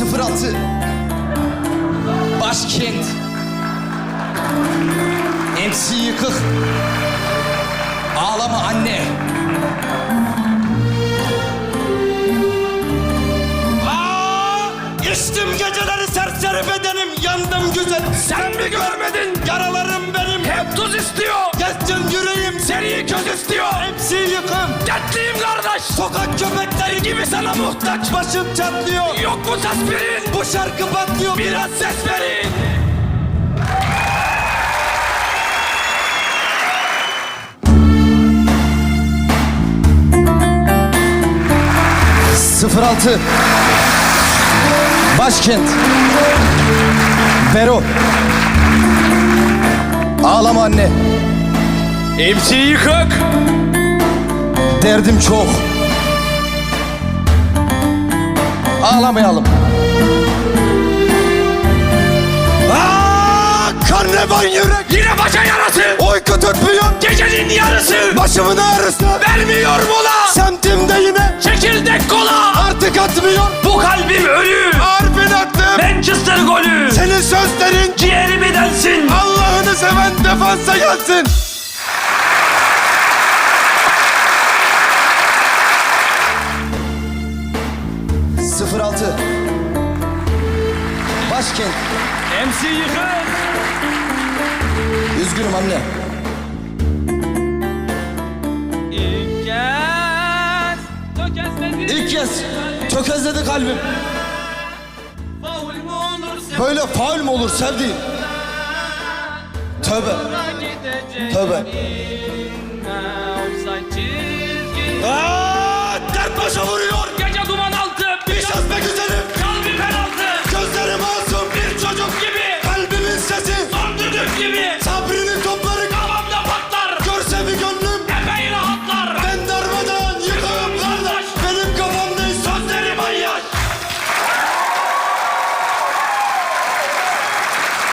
06 Başkent MC yıkık Ağlama anne Geçtim geceleri serserif edenim, yandım güzel. Sen, mi görmedin? Yaralarım benim. Hep tuz istiyor. Yattın yüreğim. Seri köz istiyor. Hepsi yıkım. Dertliyim kardeş. Sokak köpekleri gibi sana muhtaç başım çatlıyor. Yok mu tasvirin? Bu şarkı patlıyor Biraz ses verin. Sıfır altı. Başkent. Bero. Ağlama anne. MC yıkık. Derdim çok. Ağlamayalım. Aa, Karnevan yürek. Yine başa yarası. Uyku tutmuyor Gecenin yarısı. Başımın ağrısı. Vermiyor mola. Semtimde yine. Çekirdek kola. Artık atmıyor. Bu kalbim ölü. Harbin attım Manchester golü. Senin sözlerin Ciğerimi densin Allah'ını seven defansa yansın 06. Başkent. MC yıkın. Üzgünüm anne. İlk kez tökezledi. İlk kez tökezledi kalbim. Böyle faul mu olur sevdiğim? Tövbe. Tövbe.